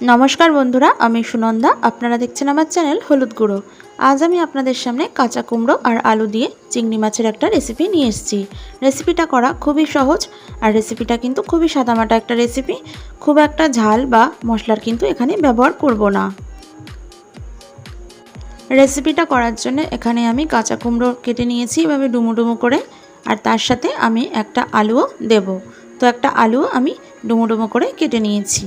নমস্কার বন্ধুরা, আমি সুনন্দা। আপনারা দেখছেন আমার চ্যানেল হলুদ গুঁড়ো। আজ আমি আপনাদের সামনে কাঁচা কুমড়ো আর আলু দিয়ে চিংড়ি মাছের একটা রেসিপি নিয়ে এসেছি। রেসিপিটা করা খুবই সহজ আর রেসিপিটা কিন্তু খুবই সাদামাটা একটা রেসিপি খুব একটা ঝাল বা মশলার কিন্তু এখানে ব্যবহার করব না। রেসিপিটা করার জন্য এখানে আমি কাঁচা কুমড়ো কেটে নিয়েছি এভাবে ডুমো ডুমো করে আর তার সাথে আমি একটা আলুও দেব। তো একটা আলুও আমি ডুমো ডুমো করে কেটে নিয়েছি।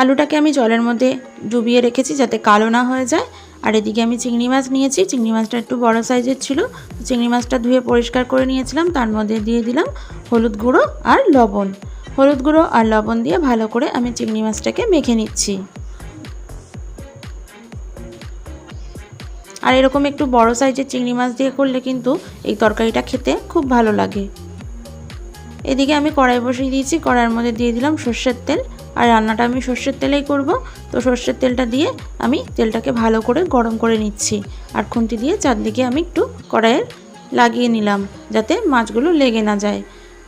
আলুটাকে আমি জলের মধ্যে ডুবিয়ে রেখেছি যাতে কালো না হয়ে যায়। আর এদিকে আমি চিংড়ি মাছ নিয়েছি। চিংড়ি মাছটা একটু বড় সাইজের ছিল। চিংড়ি মাছটা ধুয়ে পরিষ্কার করে নিয়েছিলাম। তার মধ্যে দিয়ে দিলাম হলুদ গুঁড়ো আর লবণ। হলুদ গুঁড়ো আর লবণ দিয়ে ভালো করে আমি চিংড়ি মাছটাকে মেখে নিচ্ছি। আর এরকম একটু বড় সাইজের চিংড়ি মাছ দিয়ে করলে কিন্তু এই তরকারিটা খেতে খুব ভালো লাগে। এদিকে আমি কড়াই বসিয়ে দিয়েছি। কড়াইয়ের মধ্যে দিয়ে দিলাম সর্ষের তেল। আর রান্নাটা আমি সর্ষের তেলেই করব। তো সর্ষের তেলটা দিয়ে আমি তেলটাকে ভালো করে গরম করে নিচ্ছি। আর খুন্তি দিয়ে চারদিকে আমি একটু কড়াইয়ের লাগিয়ে নিলাম যাতে মাছগুলো লেগে না যায়।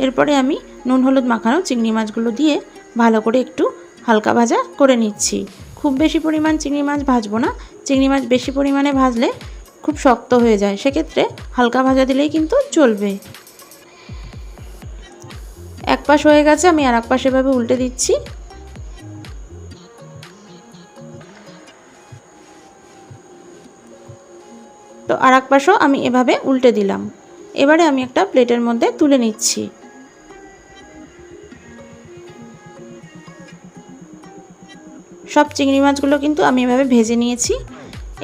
এরপরে আমি নুন, হলুদ মাখানো চিংড়ি মাছগুলো দিয়ে ভালো করে একটু হালকা ভাজা করে নিচ্ছি। খুব বেশি পরিমাণ চিংড়ি মাছ ভাজবো না। চিংড়ি মাছ বেশি পরিমাণে ভাজলে খুব শক্ত হয়ে যায়। সেক্ষেত্রে হালকা ভাজা দিলেই কিন্তু চলবে। এক পাশ হয়ে গেছে, আমি আর এক পাশ এভাবে উল্টে দিচ্ছি। আর এক পাশও আমি এভাবে উল্টে দিলাম। এবারে আমি একটা প্লেটের মধ্যে তুলে নিচ্ছি। সব চিংড়ি মাছগুলো কিন্তু আমি এভাবে ভেজে নিয়েছি।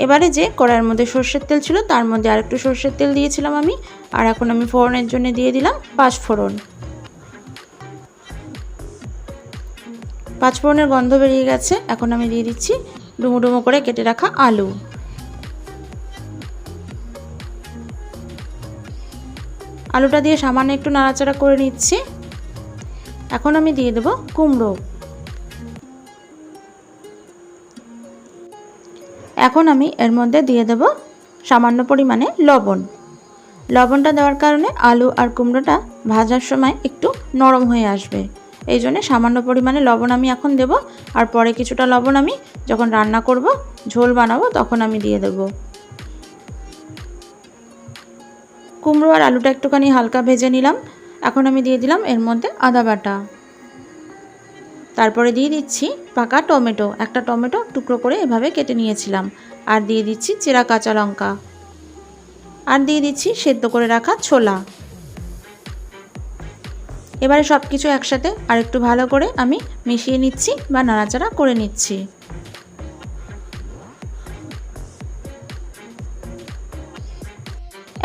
এবারে যে কড়াইয়ের মধ্যে সর্ষের তেল ছিল, তার মধ্যে আরেকটু সর্ষের তেল দিয়েছিলাম আমি, আর এখন আমি ফোড়নের জন্য দিয়ে দিলাম পাঁচ ফোড়ন। পাঁচ ফোড়নের গন্ধ বেরিয়ে গেছে, এখন আমি দিয়ে দিচ্ছি ডুমো ডুমো করে কেটে রাখা আলু। আলুটা দিয়ে সামান্য একটু নাড়াচাড়া করে নিচ্ছি। এখন আমি দিয়ে দেবো কুমড়ো। এখন আমি এর মধ্যে দিয়ে দেব সামান্য পরিমাণে লবণ। লবণটা দেওয়ার কারণে আলু আর কুমড়োটা ভাজার সময় একটু নরম হয়ে আসবে। এই জন্যে সামান্য পরিমাণে লবণ আমি এখন দেব। আর পরে কিছুটা লবণ আমি যখন রান্না করব, ঝোল বানাবো, তখন আমি দিয়ে দেব। কুমড়ো আর আলুটা একটুখানি হালকা ভেজে নিলাম। এখন আমি দিয়ে দিলাম এর মধ্যে আদা বাটা। তারপরে দিয়ে দিচ্ছি পাকা টমেটো। একটা টমেটো টুকরো করে এভাবে কেটে নিয়েছিলাম। আর দিয়ে দিচ্ছি চেরা কাঁচা লঙ্কা। আর দিয়ে দিচ্ছি সেদ্ধ করে রাখা ছোলা। এবারে সব কিছু একসাথে আর একটু ভালো করে আমি মিশিয়ে নিচ্ছি বা নাড়াচাড়া করে নিচ্ছি।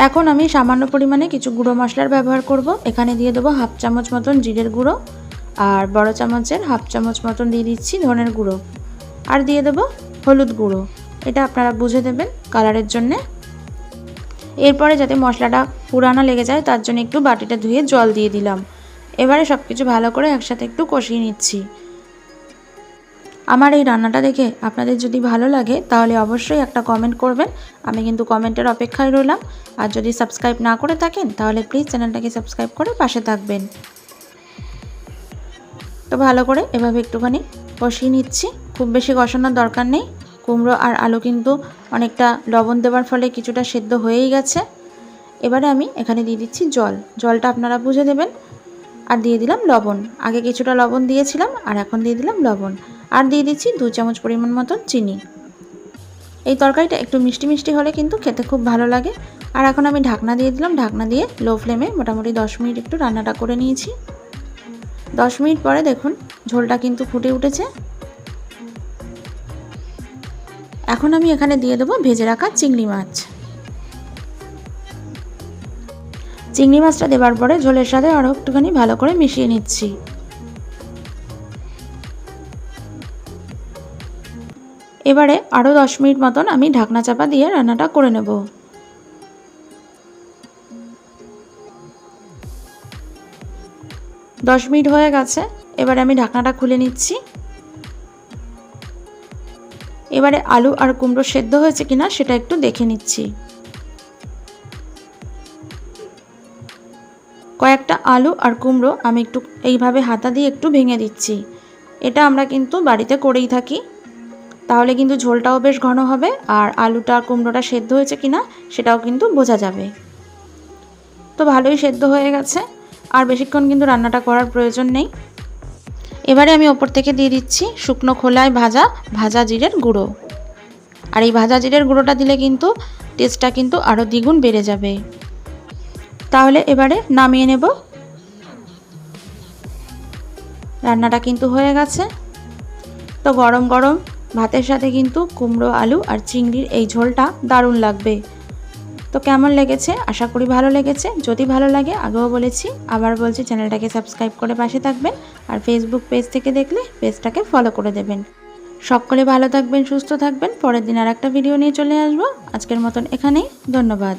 এখন আমি সামান্য পরিমাণে কিছু গুঁড়ো মশলার ব্যবহার করব। এখানে দিয়ে দেবো হাফ চামচ মতন জিরের গুঁড়ো আর বড় চামচের হাফ চামচ মতন দিয়ে দিচ্ছি ধনের গুঁড়ো। আর দিয়ে দেবো হলুদ গুঁড়ো। এটা আপনারা বুঝে দেবেন কালারের জন্যে। এরপরে যাতে মশলাটা পুরানা লেগে যায়, তার জন্য একটু বাটিটা ধুয়ে জল দিয়ে দিলাম। এবারে সব কিছু ভালো করে একসাথে একটু কষিয়ে নিচ্ছি। আমার এই রান্নাটা দেখে আপনাদের যদি ভালো লাগে, তাহলে অবশ্যই একটা কমেন্ট করবেন। আমি কিন্তু কমেন্টের অপেক্ষায় রইলাম। আর যদি সাবস্ক্রাইব না করে থাকেন, তাহলে প্লিজ চ্যানেলটাকে সাবস্ক্রাইব করে পাশে থাকবেন। তো ভালো করে এভাবে একটুখানি কষিয়ে নিচ্ছি। খুব বেশি কষানোর দরকার নেই। কুমড়ো আর আলু কিন্তু অনেকটা লবণ দেওয়ার ফলে কিছুটা সেদ্ধ হয়েই গেছে। এবারে আমি এখানে দিয়ে দিচ্ছি জল। জলটা আপনারা বুঝে দেবেন। আর দিয়ে দিলাম লবণ। আগে কিছুটা লবণ দিয়েছিলাম, আর এখন দিয়ে দিলাম লবণ। আর দিয়ে দিচ্ছি দু চামচ পরিমাণ মতন চিনি। এই তরকারিটা একটু মিষ্টি মিষ্টি হলে কিন্তু খেতে খুব ভালো লাগে। আর এখন আমি ঢাকনা দিয়ে দিলাম। ঢাকনা দিয়ে লো ফ্লেমে মোটামুটি দশ মিনিট একটু রান্নাটা করে নিয়েছি। দশ মিনিট পরে দেখুন ঝোলটা কিন্তু ফুটে উঠেছে। এখন আমি এখানে দিয়ে দেবো ভেজে রাখা চিংড়ি মাছ। চিংড়ি মাছটা দেওয়ার পরে ঝোলের সাথে আরও একটুখানি ভালো করে মিশিয়ে নিচ্ছি। এবারে আরও দশ মিনিট মতন আমি ঢাকনা চাপা দিয়ে রান্নাটা করে নেব। দশ মিনিট হয়ে গেছে, এবারে আমি ঢাকনাটা খুলে নিচ্ছি। এবারে আলু আর কুমড়ো সেদ্ধ হয়েছে কিনা সেটা একটু দেখে নিচ্ছি। কয়েকটা আলু আর কুমড়ো আমি একটু এইভাবে হাতা দিয়ে একটু ভেঙে দিচ্ছি। এটা আমরা কিন্তু বাড়িতে করেই থাকি। তাহলে কিন্তু ঝোলটাও বেশ ঘন হবে আর আলুটা, কুমড়োটা সেদ্ধ হয়েছে কিনা সেটাও কিন্তু বোঝা যাবে। তো ভালোই সেদ্ধ হয়ে গেছে। আর বেশিক্ষণ কিন্তু রান্নাটা করার প্রয়োজন নেই। এবারে আমি ওপর থেকে দিয়ে দিচ্ছি শুকনো খোলায় ভাজা ভাজা জিরের গুঁড়ো। আর এই ভাজা জিরের গুঁড়োটা দিলে কিন্তু টেস্টটা কিন্তু আরও দ্বিগুণ বেড়ে যাবে। তাহলে এবারে নামিয়ে নেব। রান্নাটা কিন্তু হয়ে গেছে। তো গরম গরম ভাতের সাথে কিন্তু কুমড়ো, আলু আর চিংড়ির এই ঝোলটা দারুণ লাগবে। তো কেমন লেগেছে? আশা করি ভালো লেগেছে। যদি ভালো লাগে, আগেও বলেছি, আবার বলছি চ্যানেলটাকে সাবস্ক্রাইব করে পাশে থাকবেন আর ফেসবুক পেজ থেকে দেখলে পেজটাকে ফলো করে দেবেন। সকলে ভালো থাকবেন, সুস্থ থাকবেন। পরের দিন আর একটা ভিডিও নিয়ে চলে আসব। আজকের মতন এখানেই। ধন্যবাদ।